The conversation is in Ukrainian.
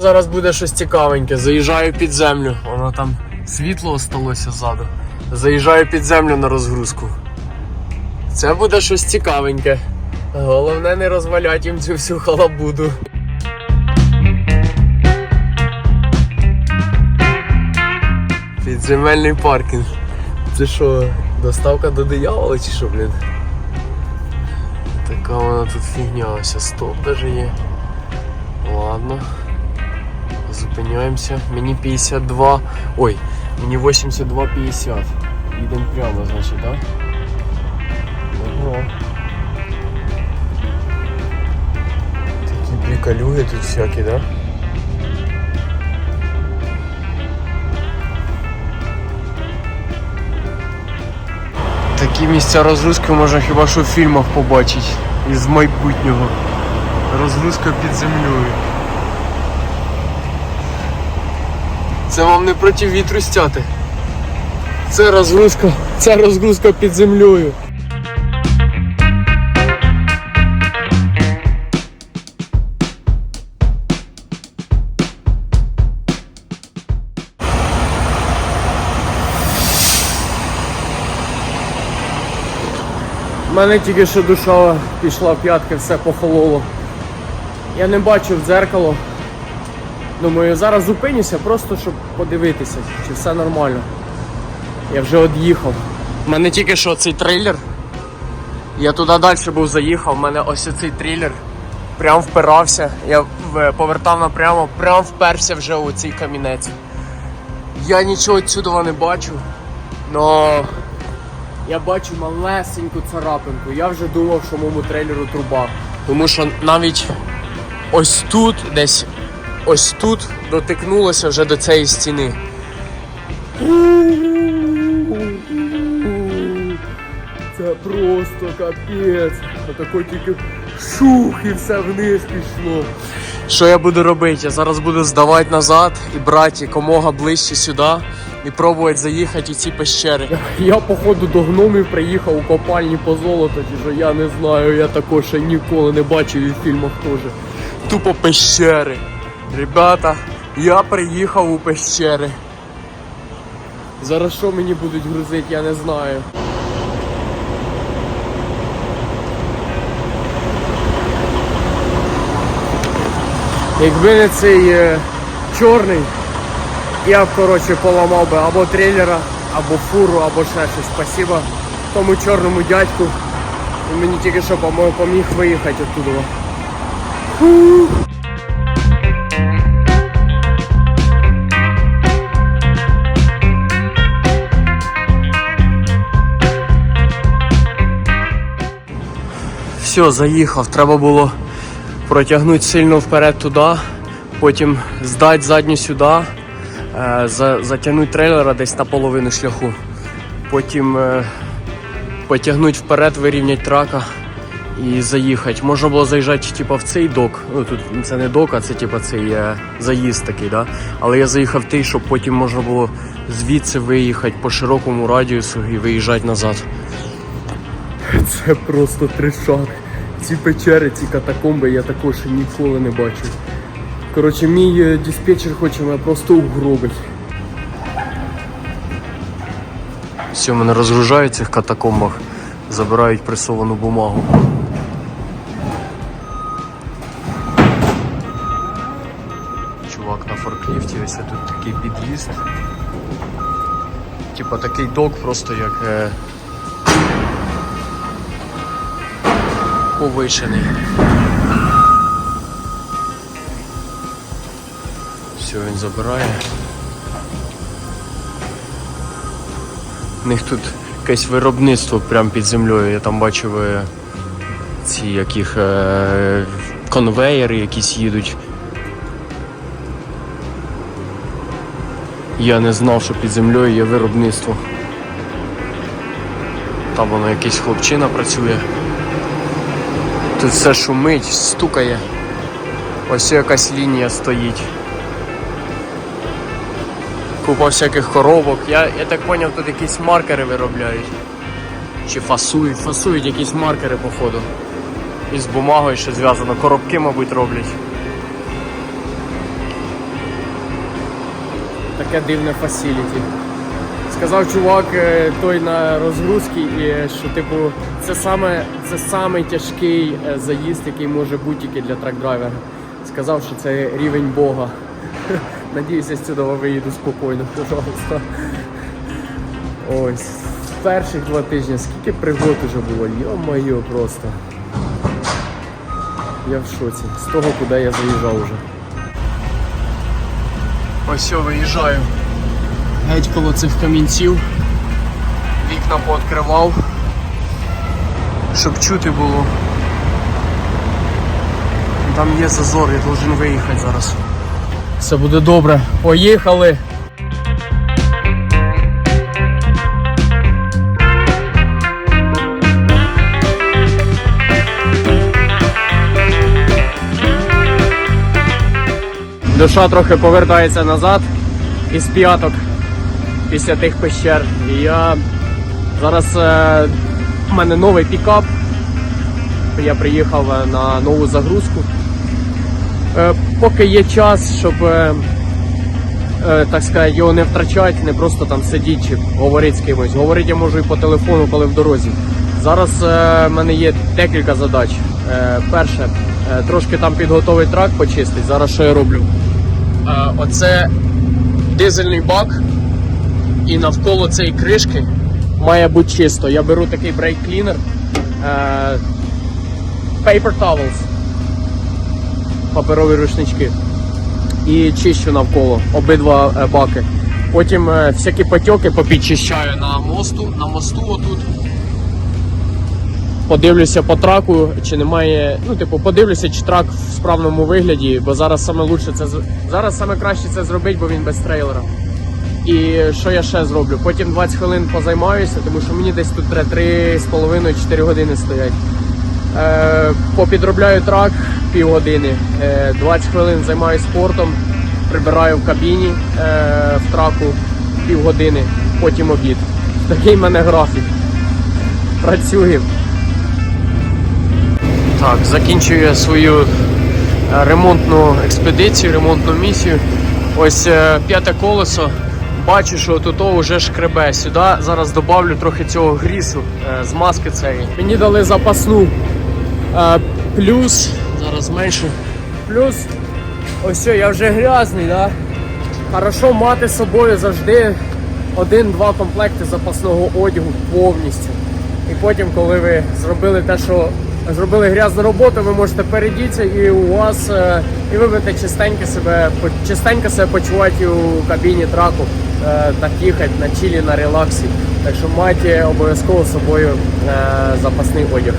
Зараз буде щось цікавеньке. Заїжджаю під землю. Воно там світло осталося ззаду. Заїжджаю під землю на розгрузку. Це буде щось цікавеньке. Головне не розвалять їм цю всю халабуду. Підземельний паркінг. Це що, доставка до диявола чи що, блін? Така вона тут фігня, ось стоп даже є. Ладно. Зупиняємося. Мені 52. Ой, мені 82,50. Їдемо прямо, значить, так? Ого. Такі приколюги тут всякі, да? Такі місця розгрузки можна хіба що в фільмах побачити із майбутнього. Розгрузка під землею. Це вам не проти вітру стяти. Це розгрузка, це розгрузка під землею. У мене тільки що душа пішла в п'ятки, все похололо. Я не бачу в дзеркало. Думаю, зараз зупинюся, просто щоб подивитися, чи все нормально. Я вже од'їхав. У мене тільки що цей трейлер. Я туди далі був заїхав, у мене ось цей трейлер прям впирався. Я повертав напрямо, прям вперся вже у цей камінець. Я нічого відсюди не бачу, але я бачу малесеньку царапинку. Я вже думав, що моєму трейлеру труба. Тому що навіть ось тут, десь ось тут дотикнулося вже до цієї стіни. Це просто капець. Отако тільки шух і все вниз пішло. Що я буду робити? Я зараз буду здавати назад і брати якомога ближче сюди і пробувати заїхати у ці пещери. Я, походу до гномів приїхав у копальні по золото, що я не знаю, я також ще ніколи не бачив і в фільмах теж. Тупо пещери. Ребята, я приїхав у пещери. Зараз що мені будуть грузити, я не знаю. Якби не цей е, чорний, я б коротше поламав би або трейлера, або фуру, або ще щось. Спасибо тому чорному дядьку. Він мені тільки що поміг виїхати оттуда. Все, заїхав. Треба було протягнути сильно вперед туди, потім здати задню сюди, е, за, затягнути трейлера десь на половину шляху, потім е, потягнути вперед, вирівняти трака і заїхати. Можна було заїжджати типу, в цей док. Ну тут це не док, а це типу, цей е, заїзд такий. Да? Але я заїхав в той, щоб потім можна було звідси виїхати по широкому радіусу і виїжджати назад. Це просто трешак. Ці печери, ці катакомби я також ніколи не бачив. Коротше, мій е, диспетчер хоче мене просто угробить. Все, мене розгружають в цих катакомбах, забирають пресовану бумагу. Чувак на форкліфті, ось тут такий під'їзд. Типа такий док, просто як. Повишений. Все, він забирає. У них тут якесь виробництво прямо під землею. Я там бачив е, ці яких е, конвеєри якісь їдуть. Я не знав, що під землею є виробництво. Там воно якийсь хлопчина працює. Тут все шумить, стукає. Ось якась лінія стоїть. Купа всяких коробок. Я, я так зрозумів, тут якісь маркери виробляють. Чи фасують, фасують якісь маркери, походу. І з бумагою що зв'язано. Коробки, мабуть, роблять. таке дивне фасіліті. Сказав чувак е, той на розгрузці, і що типу це саме це самий тяжкий е, заїзд, який може бути тільки для трак-драйвера. Сказав, що це рівень Бога. Надіюся, з цього виїду спокійно, пожалуйста. Ось. Перших два тижні скільки пригод уже було, йо-моє просто. Я в шоці. З того, куди я заїжджав уже. Ось я виїжджаю. Геть коло цих камінців. Вікна пооткривав. Щоб чути було. Там є зазор, я должен виїхати зараз. Все буде добре. Поїхали! Душа трохи повертається назад із п'яток після тих пещер. І я зараз е, в мене новий пікап. Я приїхав е, на нову загрузку. Е, поки є час, щоб е, е, так сказати, його не втрачати, не просто там сидіти чи говорити з кимось. Говорити я можу і по телефону, коли в дорозі. Зараз е, в мене є декілька задач. Е, перше, е, трошки там підготовити трак, почистити. Зараз що я роблю? Е, оце дизельний бак, і навколо цієї кришки має бути чисто. Я беру такий брейк клінер, paper towels, паперові рушнички. І чищу навколо обидва е, баки. Потім е, всякі потьоки попідчищаю на мосту, на мосту отут. Подивлюся по траку, чи немає. Ну, типу, подивлюся, чи трак в справному вигляді, бо зараз саме лучше це зараз саме краще це зробити, бо він без трейлера. І що я ще зроблю? Потім 20 хвилин позаймаюся, тому що мені десь тут треба 3,5-4 години стоять. Е, попідробляю трак півгодини, е, 20 хвилин займаюся спортом, прибираю в кабіні е, в траку півгодини, потім обід. Такий в мене графік. Працюємо. Так, закінчую я свою е, ремонтну експедицію, ремонтну місію. Ось е, п'яте колесо. Бачу, що тут вже шкребе. Сюди зараз додавлю трохи цього грісу е, з маски цієї. Мені дали запасну. Е, Плюс, зараз зменшу. Плюс, ось я вже грязний, да? Хорошо мати з собою завжди один-два комплекти запасного одягу повністю. І потім, коли ви зробили те, що зробили грязну роботу, ви можете передітися і у вас е, і ви будете чистенько себе чистенько себе почувати у кабіні траку, так їхати на чилі, на релаксі. Так що майте обов'язково з собою е, запасний одяг.